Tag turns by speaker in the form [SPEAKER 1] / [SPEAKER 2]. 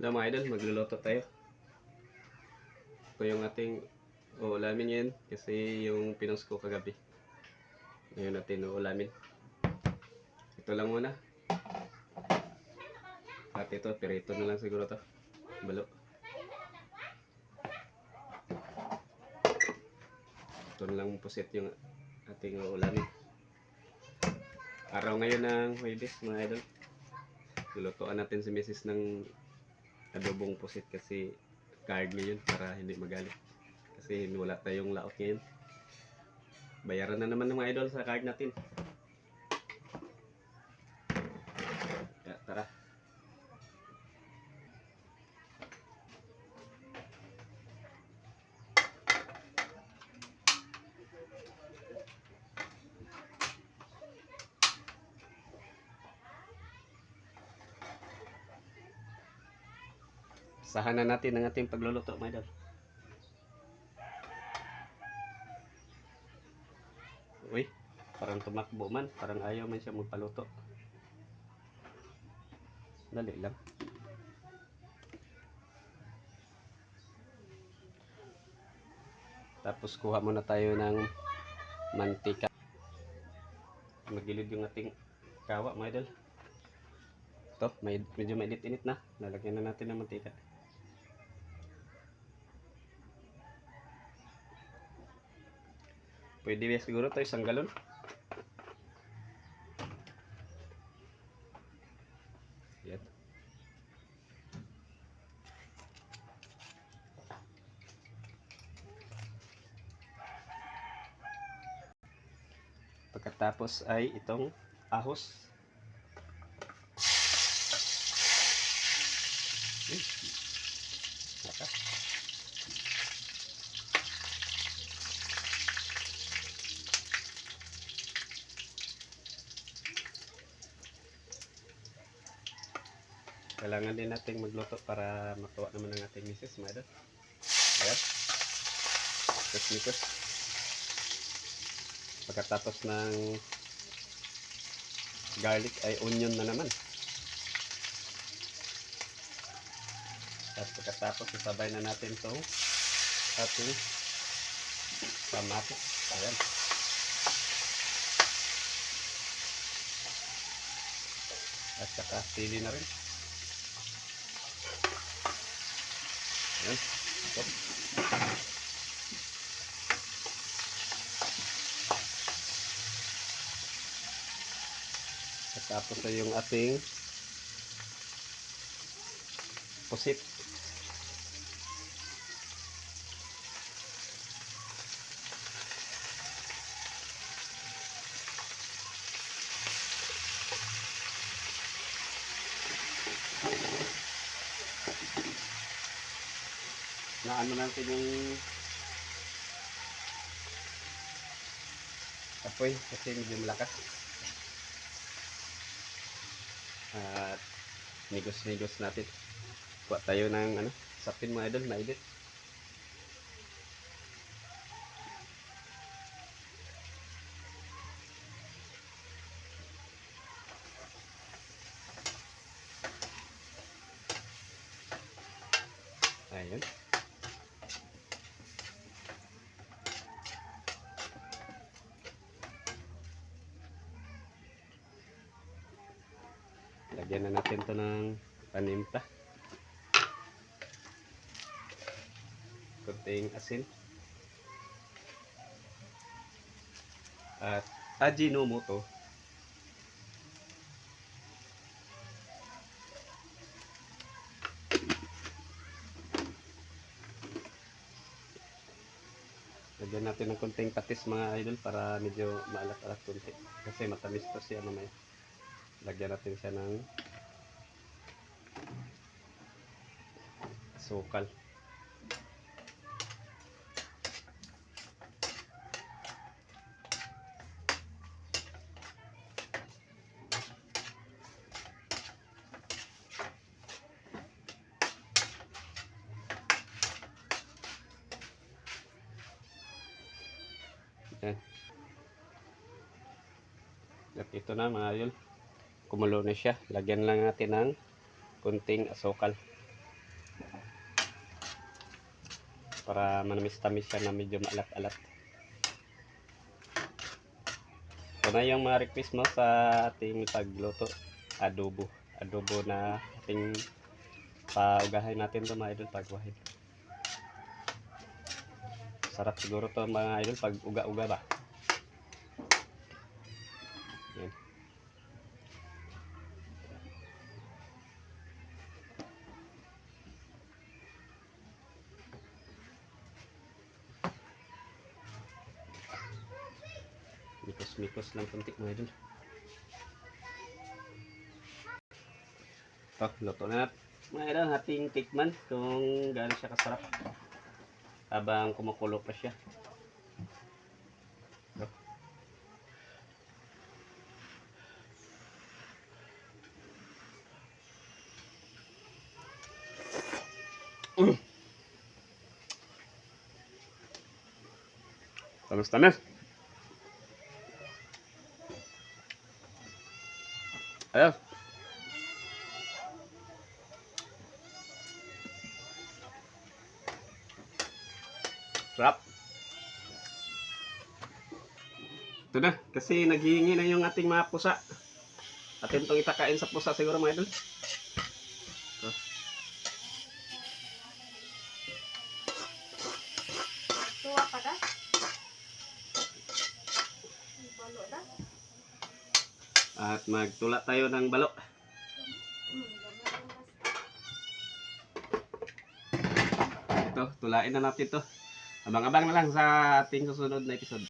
[SPEAKER 1] Hello mga idol, magluluto tayo. Ito yung ating uulamin ngayon kasi yung pinost ko kagabi. Ngayon natin uulamin. Ito lang muna. At ito, pirito na lang siguro to. Balo. Ito na lang pusit yung ating uulamin. Araw ngayon ng Huwebes mga idol. Lulutuan natin si Mrs. ng adobong pusit kasi card ngayon para hindi magalit. Kasi wala tayong laot ngayon. Bayaran na naman ng mga idol sa card natin. Sahan na natin ang ating pagluluto, mga idol. Uy, parang tumakbo man. Parang ayaw man siya magpaluto. Dali lang. Tapos kuha muna tayo ng mantika. Magilid yung ating kawa, mga idol. Ito, may, medyo mainit-init na. Lalagyan na natin ng mantika. Pwede ba siguro tayo isang galon? Yan. Pagkatapos ay itong ahos. Kailangan din nating magluto para matuwa naman ang ating misis, mga idol. Ayan. Mikos-mikos. Pagkatapos ng garlic ay onion na naman. At pagkatapos isabay na natin itong ating kamatis. Ayan. At saka sili na rin. Ayan. Tapos na yung ating pusit. Na ano natin yung apoy kasi medyo malakas. At nigos-nigos natin. Kuha tayo ng ano sapin mga idol na edit ayun Lagyan na natin to ng panimpla. Kunting asin. At Ajinomoto. Lagyan natin ng kunting patis mga idol para medyo maalat-alat kunti. Kasi matamis to siya mamaya. Lagyan natin siya ng sukal. Yan. At ito na mga idol kumulo na siya. Lagyan lang natin ng kunting asukal. Para manamis-tamis siya na medyo maalat-alat. Ito na yung mga request mo sa ating pagluto. Adobo. Adobo na ating paugahin natin ito mga idol pagwahin. Sarap siguro to mga idol pag uga-uga ba? Mikos-mikos lang kunti mga idol. Ito, luto na. Mga idol, ating tikman kung gaano siya kasarap. Habang kumukulo pa siya. Ito. Mm. Kamusta na? Sarap. Ito na, kasi naghihingi na yung ating mga pusa. Atin itong itakain sa pusa siguro mga idol. Ito.
[SPEAKER 2] Tuwa ka da? Balo da?
[SPEAKER 1] At magtula tayo ng balo. Ito, tulain na natin to. Abang-abang na lang sa ating susunod na episode.